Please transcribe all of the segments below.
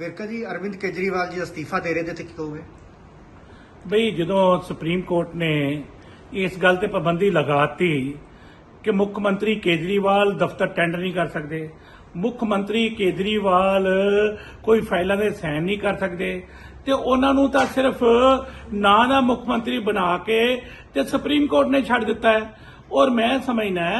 ਵਿਰਕਾ ਜੀ, ਅਰਵਿੰਦ ਕੇਜਰੀਵਾਲ ਜੀ ਅਸਤੀਫਾ ਦੇ ਰਹੇ ਨੇ ਤੇ ਕੀ ਕਹੋਗੇ? ਬਈ, ਜਦੋਂ ਸੁਪਰੀਮ ਕੋਰਟ ਨੇ ਇਸ ਗੱਲ ਤੇ ਪਾਬੰਦੀ ਲਗਾਤੀ ਕਿ ਮੁੱਖ ਮੰਤਰੀ ਕੇਜਰੀਵਾਲ ਦਫ਼ਤਰ ਟੈਂਡਰ ਨਹੀਂ ਕਰ ਸਕਦੇ, ਮੁੱਖ ਮੰਤਰੀ ਕੇਜਰੀਵਾਲ ਕੋਈ ਫਾਈਲਾਂ ਦੇ ਸਾਈਨ ਨਹੀਂ ਕਰ ਸਕਦੇ, ਤੇ ਉਹਨਾਂ ਨੂੰ ਤਾਂ ਸਿਰਫ ਨਾ ਦਾ ਮੁੱਖ ਮੰਤਰੀ ਬਣਾ ਕੇ ਤੇ ਸੁਪਰੀਮ ਕੋਰਟ ਨੇ ਛੱਡ ਦਿੱਤਾ ਹੈ। ਔਰ ਮੈਂ ਸਮਝਣਾ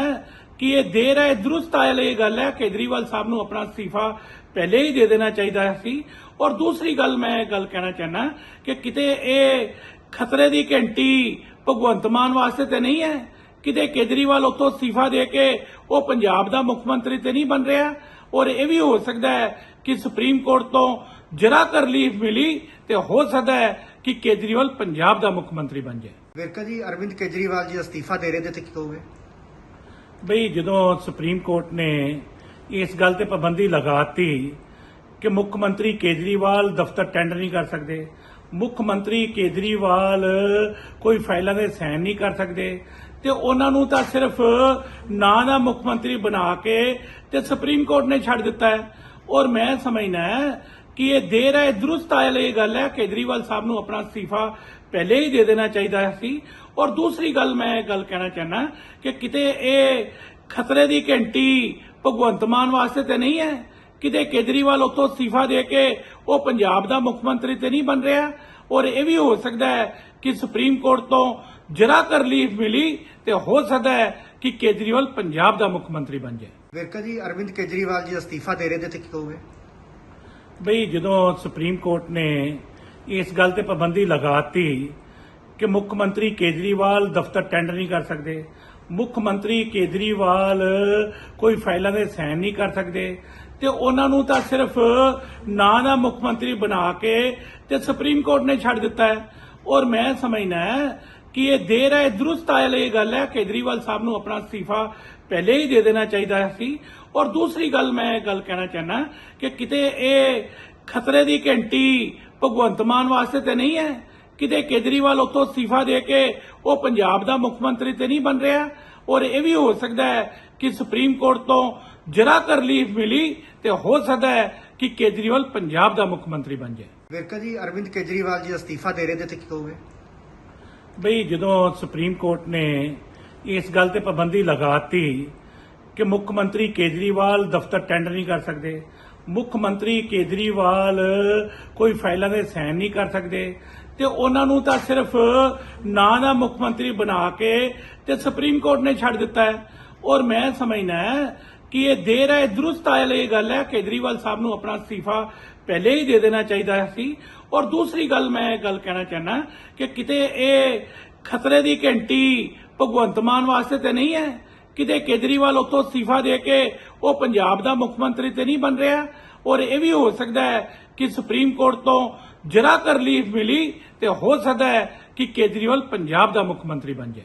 ਕਿ ਇਹ ਦੇਰ ਹੈ ਦਰੁਸਤ ਆਇਲ ਇਹ ਗੱਲ ਹੈ, ਕੇਜਰੀਵਾਲ ਸਾਹਿਬ ਨੂੰ ਆਪਣਾ ਅਸਤੀਫਾ ਪਹਿਲੇ ਹੀ ਦੇ ਦੇਣਾ ਚਾਹੀਦਾ ਸੀ। ਔਰ ਦੂਸਰੀ ਗੱਲ ਮੈਂ ਇਹ ਗੱਲ ਕਹਿਣਾ ਚਾਹਨਾ ਕਿ ਕਿਤੇ ਇਹ ਖਤਰੇ ਦੀ ਘੰਟੀ ਭਗਵੰਤ ਮਾਨ ਵਾਸਤੇ ਤੇ ਨਹੀਂ ਹੈ? ਕਿਤੇ ਕੇਜਰੀਵਾਲ ਉੱਥੋਂ ਅਸਤੀਫਾ ਦੇ ਕੇ ਉਹ ਪੰਜਾਬ ਦਾ ਮੁੱਖ ਮੰਤਰੀ ਤੇ ਨਹੀਂ ਬਣ ਰਿਹਾ? ਔਰ ਇਹ ਵੀ ਹੋ ਸਕਦਾ ਹੈ ਕਿ ਸੁਪਰੀਮ ਕੋਰਟ ਤੋਂ ਜਰਾ ਕਰ ਲੀਫ ਮਿਲੀ ਤੇ ਹੋ ਸਕਦਾ ਹੈ ਕਿ ਕੇਜਰੀਵਾਲ ਪੰਜਾਬ ਦਾ ਮੁੱਖ ਮੰਤਰੀ ਬਣ ਜਾਏ। ਵਿਰਕਾ ਜੀ, ਅਰਵਿੰਦ ਕੇਜਰੀਵਾਲ ਜੀ ਅਸਤੀਫਾ ਦੇ ਰਹੇ ਨੇ ਤੇ ਕੀ ਕਹੋਗੇ? ਬਈ ਜਦੋਂ ਸੁਪਰੀਮ ਕੋਰਟ ਨੇ ਇਸ ਗੱਲ ਤੇ ਪਾਬੰਦੀ ਲਗਾਤੀ ਕਿ ਮੁੱਖ ਮੰਤਰੀ ਕੇਜਰੀਵਾਲ ਦਫ਼ਤਰ ਟੈਂਡਰ ਨਹੀਂ ਕਰ ਸਕਦੇ, ਮੁੱਖ ਮੰਤਰੀ ਕੇਜਰੀਵਾਲ ਕੋਈ ਫਾਈਲਾਂ ਦੇ ਸਾਈਨ ਨਹੀਂ ਕਰ ਸਕਦੇ, ਤੇ ਉਹਨਾਂ ਨੂੰ ਤਾਂ ਸਿਰਫ ਨਾਂ ਦਾ ਮੁੱਖ ਮੰਤਰੀ ਬਣਾ ਕੇ ਤੇ ਸੁਪਰੀਮ ਕੋਰਟ ਨੇ ਛੱਡ ਦਿੱਤਾ ਹੈ। ਔਰ ਮੈਂ ਸਮਝਣਾ ਕਿ ਇਹ ਦੇਰ ਹੈ ਦਰੁਸਤ ਆਇਲ ਇਹ ਗੱਲ ਹੈ, ਕੇਜਰੀਵਾਲ ਸਾਹਿਬ ਨੂੰ ਆਪਣਾ ਅਸਤੀਫਾ ਪਹਿਲੇ ਹੀ ਦੇ ਦੇਣਾ ਚਾਹੀਦਾ ਸੀ। ਔਰ ਦੂਸਰੀ ਗੱਲ ਮੈਂ ਇਹ ਗੱਲ ਕਹਿਣਾ ਚਾਹਨਾ ਕਿ ਕਿਤੇ ਇਹ ਖਤਰੇ ਦੀ ਘੰਟੀ ਭਗਵੰਤ ਮਾਨ ਵਾਸਤੇ ਤੇ ਨਹੀਂ ਹੈ। ਕਿਤੇ ਕੇਜਰੀਵਾਲ ਉੱਥੋਂ ਅਸਤੀਫਾ ਦੇ ਕੇ ਉਹ ਪੰਜਾਬ ਦਾ ਮੁੱਖ ਮੰਤਰੀ ਤੇ ਨਹੀਂ ਬਣ ਰਿਹਾ। ਔਰ ਇਹ ਵੀ ਹੋ ਸਕਦਾ ਹੈ ਕਿ ਸੁਪਰੀਮ ਕੋਰਟ ਤੋਂ ਜਰਾ ਕਰ ਰਿਲੀਫ ਮਿਲੀ ਤੇ ਹੋ ਸਕਦਾ ਹੈ ਕਿ ਕੇਜਰੀਵਾਲ ਪੰਜਾਬ ਦਾ ਮੁੱਖ ਮੰਤਰੀ ਬਣ ਜਾਏ। ਵਿਰਕਾ ਜੀ, ਅਰਵਿੰਦ ਕੇਜਰੀਵਾਲ ਜੀ ਅਸਤੀਫਾ ਦੇ ਰਹੇ ਤੇ ਕੀ ਕਹੋਗੇ? ਬਈ ਜਦੋਂ ਸੁਪਰੀਮ ਕੋਰਟ ਨੇ ਇਸ ਗੱਲ ਤੇ ਪਾਬੰਦੀ ਲਗਾਤੀ ਕਿ ਮੁੱਖ ਮੰਤਰੀ ਕੇਜਰੀਵਾਲ ਦਫ਼ਤਰ ਟੈਂਡਰ ਨਹੀਂ ਕਰ ਸਕਦੇ, ਮੁੱਖ ਮੰਤਰੀ ਕੇਜਰੀਵਾਲ ਕੋਈ ਫਾਈਲਾਂ ਦੇ ਸਾਈਨ ਨਹੀਂ ਕਰ ਸਕਦੇ, ਤੇ ਉਹਨਾਂ ਨੂੰ ਤਾਂ ਸਿਰਫ ਨਾਂ ਦਾ ਮੁੱਖ ਮੰਤਰੀ ਬਣਾ ਕੇ ਤੇ ਸੁਪਰੀਮ ਕੋਰਟ ਨੇ ਛੱਡ ਦਿੱਤਾ ਹੈ। ਔਰ ਮੈਂ ਸਮਝਣਾ ਕਿ ਇਹ ਦੇਰ ਹੈ ਦਰੁਸਤ ਆਇਲ ਇਹ ਗੱਲ ਹੈ, ਕੇਜਰੀਵਾਲ ਸਾਹਿਬ ਨੂੰ ਆਪਣਾ ਅਸਤੀਫਾ ਪਹਿਲੇ ਹੀ ਦੇ ਦੇਣਾ ਚਾਹੀਦਾ ਸੀ। ਔਰ ਦੂਸਰੀ ਗੱਲ ਮੈਂ ਇਹ ਗੱਲ ਕਹਿਣਾ ਚਾਹਨਾ ਕਿ ਕਿਤੇ ਇਹ ਖਤਰੇ ਦੀ ਘੰਟੀ ਭਗਵੰਤ ਮਾਨ ਵਾਸਤੇ ਤੇ ਨਹੀਂ ਹੈ, ਕਿਤੇ ਕੇਜਰੀਵਾਲ ਉੱਥੋਂ ਅਸਤੀਫਾ ਦੇ ਕੇ ਉਹ ਪੰਜਾਬ ਦਾ ਮੁੱਖ ਮੰਤਰੀ ਤੇ ਨਹੀਂ ਬਣ ਰਿਹਾ। ਔਰ ਇਹ ਵੀ ਹੋ ਸਕਦਾ ਹੈ ਕਿ ਸੁਪਰੀਮ ਕੋਰਟ ਤੋਂ ਜਰਾ ਕਰ ਲੀਫ ਮਿਲੀ ਤੇ ਹੋ ਸਕਦਾ ਹੈ ਕਿ ਕੇਜਰੀਵਾਲ ਪੰਜਾਬ ਦਾ ਮੁੱਖ ਮੰਤਰੀ ਬਣ ਜਾਏ। ਵਿਰਕਾ ਜੀ, ਅਰਵਿੰਦ ਕੇਜਰੀਵਾਲ ਜੀ ਅਸਤੀਫਾ ਦੇ ਰਹੇ ਤੇ ਕੀ ਕਹੋਗੇ? ਬਈ ਜਦੋਂ ਸੁਪਰੀਮ ਕੋਰਟ ਨੇ ਇਸ ਗੱਲ ਤੇ ਪਾਬੰਦੀ ਲਗਾਤੀ ਕਿ ਮੁੱਖ ਮੰਤਰੀ ਕੇਜਰੀਵਾਲ ਦਫ਼ਤਰ ਟੈਂਡਰ ਨਹੀਂ ਕਰ ਸਕਦੇ, ਮੁੱਖ ਮੰਤਰੀ ਕੇਜਰੀਵਾਲ ਕੋਈ ਫਾਈਲਾਂ ਦੇ ਸਾਈਨ ਨਹੀਂ ਕਰ ਸਕਦੇ, ਤੇ ਉਹਨਾਂ ਨੂੰ ਤਾਂ ਸਿਰਫ ਨਾਂ ਦਾ ਮੁੱਖ ਮੰਤਰੀ ਬਣਾ ਕੇ ਤੇ ਸੁਪਰੀਮ ਕੋਰਟ ਨੇ ਛੱਡ ਦਿੱਤਾ ਹੈ। ਔਰ ਮੈਂ ਸਮਝਣਾ ਕਿ ਇਹ ਦੇਰ ਹੈ ਦਰੁਸਤ ਆਇਲ ਇਹ ਗੱਲ ਹੈ, ਕੇਜਰੀਵਾਲ ਸਾਹਿਬ ਨੂੰ ਆਪਣਾ ਅਸਤੀਫਾ ਪਹਿਲੇ ਹੀ ਦੇ ਦੇਣਾ ਚਾਹੀਦਾ ਸੀ। ਔਰ ਦੂਸਰੀ ਗੱਲ ਮੈਂ ਇਹ ਗੱਲ ਕਹਿਣਾ ਚਾਹਨਾ ਕਿ ਕਿਤੇ ਇਹ ਖਤਰੇ ਦੀ ਘੰਟੀ ਭਗਵੰਤ ਮਾਨ ਵਾਸਤੇ ਤੇ ਨਹੀਂ ਹੈ? ਕਿਤੇ ਕੇਜਰੀਵਾਲ ਉੱਥੋਂ ਅਸਤੀਫਾ ਦੇ ਕੇ ਉਹ ਪੰਜਾਬ ਦਾ ਮੁੱਖ ਮੰਤਰੀ ਤੇ ਨਹੀਂ ਬਣ ਰਿਹਾ? ਔਰ ਇਹ ਵੀ ਹੋ ਸਕਦਾ ਹੈ ਕਿ ਸੁਪਰੀਮ ਕੋਰਟ ਤੋਂ ਜਰਾ ਕਰ ਲੀਫ ਮਿਲੀ ਤੇ ਹੋ ਸਕਦਾ ਹੈ ਕਿ ਕੇਜਰੀਵਾਲ ਪੰਜਾਬ ਦਾ ਮੁੱਖ ਮੰਤਰੀ ਬਣ ਜਾਏ।